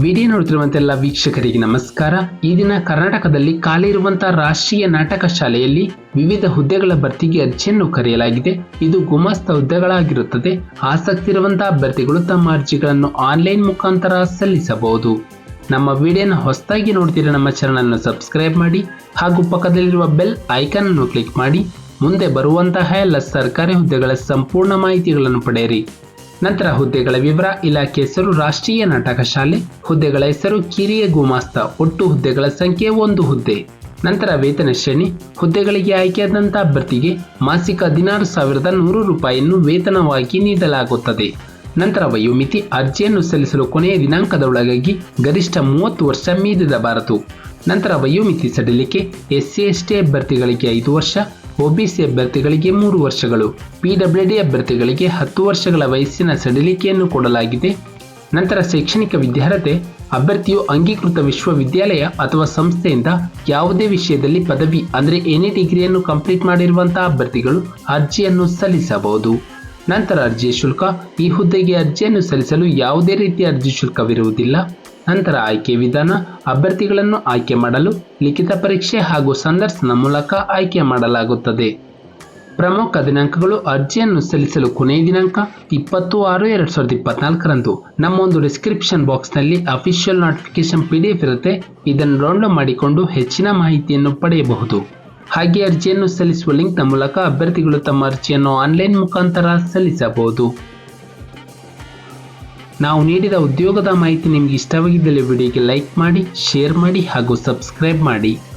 Video ನೋಡ್ತಿರುವಂತೆಲ್ಲ ವೀಕ್ಷಕರಿಗೆ ನಮಸ್ಕಾರ. ಈ ದಿನ ಕರ್ನಾಟಕದಲ್ಲಿ ಖಾಲಿ ಇರುವಂತಹ ರಾಷ್ಟ್ರೀಯ ನಾಟಕ ಶಾಲೆಯಲ್ಲಿ ವಿವಿಧ ಹುದ್ದೆಗಳ ಭರ್ತಿಗೆ ಅರ್ಜಿಯನ್ನು ಕರೆಯಲಾಗಿದೆ. ಇದು ಗುಮಾಸ್ತ ಹುದ್ದೆಗಳಾಗಿರುತ್ತದೆ. ಆಸಕ್ತಿ ಇರುವಂತಹ ಅಭ್ಯರ್ಥಿಗಳು ತಮ್ಮ ಅರ್ಜಿಗಳನ್ನು ಆನ್ಲೈನ್ ಮುಖಾಂತರ ಸಲ್ಲಿಸಬಹುದು. ನಮ್ಮ ವಿಡಿಯೋನ ಹೊಸದಾಗಿ ನೋಡ್ತಿರೋ ನಮ್ಮ ಚಾನಲ್ ಸಬ್ಸ್ಕ್ರೈಬ್ ಮಾಡಿ ಹಾಗೂ ಪಕ್ಕದಲ್ಲಿರುವ ಬೆಲ್ ಐಕಾನ್ ಅನ್ನು ಕ್ಲಿಕ್ ಮಾಡಿ. ಮುಂದೆ ಬರುವಂತಹ ಎಲ್ಲ ಸರ್ಕಾರಿ ಹುದ್ದೆಗಳ ಸಂಪೂರ್ಣ ಮಾಹಿತಿಗಳನ್ನು ಪಡೆಯಿರಿ. ನಂತರ ಹುದ್ದೆಗಳ ವಿವರ ಇಲಾಖೆ ಹೆಸರು ರಾಷ್ಟ್ರೀಯ ನಾಟಕ ಶಾಲೆ, ಹುದ್ದೆಗಳ ಹೆಸರು ಕಿರಿಯ ಗುಮಾಸ್ತ ಒಟ್ಟು ಹುದ್ದೆಗಳ ಸಂಖ್ಯೆ ಒಂದು ಹುದ್ದೆ. ನಂತರ ವೇತನ ಶ್ರೇಣಿ, ಹುದ್ದೆಗಳಿಗೆ ಆಯ್ಕೆಯಾದಂಥ ಅಭ್ಯರ್ಥಿಗೆ ಮಾಸಿಕ ಹದಿನಾರು ಸಾವಿರದ ನೂರು ರೂಪಾಯಿಯನ್ನು ವೇತನವಾಗಿ ನೀಡಲಾಗುತ್ತದೆ. ನಂತರ ವಯೋಮಿತಿ ಅರ್ಜಿಯನ್ನು ಸಲ್ಲಿಸಲು ಕೊನೆಯ ದಿನಾಂಕದ ಒಳಗಾಗಿ ಗರಿಷ್ಠ ಮೂವತ್ತು ವರ್ಷ ಮೀರಿದಬಾರದು ನಂತರ ವಯೋಮಿತಿ ಸಡಿಲಿಕೆ, ಎಸ್ಸಿ, ಎಸ್ಟಿ ಅಭ್ಯರ್ಥಿಗಳಿಗೆ ಐದು ವರ್ಷ ಒಬಿಸಿ ಅಭ್ಯರ್ಥಿಗಳಿಗೆ ಮೂರು ವರ್ಷಗಳು ಪಿಡಬ್ಲ್ಯೂಡಿ ಅಭ್ಯರ್ಥಿಗಳಿಗೆ ಹತ್ತು ವರ್ಷಗಳ ವಯಸ್ಸಿನ ಸಡಿಲಿಕೆಯನ್ನು ಕೊಡಲಾಗಿದೆ. ನಂತರ ಶೈಕ್ಷಣಿಕ ವಿದ್ಯಾರ್ಹತೆ, ಅಭ್ಯರ್ಥಿಯು ಅಂಗೀಕೃತ ವಿಶ್ವವಿದ್ಯಾಲಯ ಅಥವಾ ಸಂಸ್ಥೆಯಿಂದ ಯಾವುದೇ ವಿಷಯದಲ್ಲಿ ಪದವಿ, ಅಂದರೆ ಎನಿ ಡಿಗ್ರಿಯನ್ನು ಕಂಪ್ಲೀಟ್ ಮಾಡಿರುವಂತಹ ಅಭ್ಯರ್ಥಿಗಳು ಅರ್ಜಿಯನ್ನು ಸಲ್ಲಿಸಬಹುದು. ನಂತರ ಅರ್ಜಿಯ ಶುಲ್ಕ, ಈ ಹುದ್ದೆಗೆ ಅರ್ಜಿಯನ್ನು ಸಲ್ಲಿಸಲು ಯಾವುದೇ ರೀತಿಯ ಅರ್ಜಿ ಶುಲ್ಕವಿರುವುದಿಲ್ಲ. ನಂತರ ಆಯ್ಕೆ ವಿಧಾನ, ಅಭ್ಯರ್ಥಿಗಳನ್ನು ಆಯ್ಕೆ ಮಾಡಲು ಲಿಖಿತ ಪರೀಕ್ಷೆ ಹಾಗೂ ಸಂದರ್ಶನ ಮೂಲಕ ಆಯ್ಕೆ ಮಾಡಲಾಗುತ್ತದೆ. ಪ್ರಮುಖ ದಿನಾಂಕಗಳು ಅರ್ಜಿಯನ್ನು ಸಲ್ಲಿಸಲು ಕೊನೆಯ ದಿನಾಂಕ ಇಪ್ಪತ್ತು ಆರು ಎರಡು ಸಾವಿರದ ಇಪ್ಪತ್ನಾಲ್ಕರಂದು. ನಮ್ಮ ಒಂದು ಡಿಸ್ಕ್ರಿಪ್ಷನ್ ಬಾಕ್ಸ್ನಲ್ಲಿ official notification P D F ಇರುತ್ತೆ. ಇದನ್ನು ಡೌನ್ಲೋಡ್ ಮಾಡಿಕೊಂಡು ಹೆಚ್ಚಿನ ಮಾಹಿತಿಯನ್ನು ಪಡೆಯಬಹುದು. ಹಾಗೆ ಅರ್ಜಿಯನ್ನು ಸಲ್ಲಿಸುವ ಲಿಂಕ್ನ ಮೂಲಕ ಅಭ್ಯರ್ಥಿಗಳು ತಮ್ಮ ಅರ್ಜಿಯನ್ನು ಆನ್ಲೈನ್ ಮುಖಾಂತರ ಸಲ್ಲಿಸಬಹುದು. ನಾವು ನೀಡಿದ ಉದ್ಯೋಗದ ಮಾಹಿತಿ ನಿಮಗೆ ಇಷ್ಟವಾಗಿದ್ದಲ್ಲಿ ವಿಡಿಯೋಗೆ ಲೈಕ್ ಮಾಡಿ, ಶೇರ್ ಮಾಡಿ ಹಾಗೂ ಸಬ್ಸ್ಕ್ರೈಬ್ ಮಾಡಿ.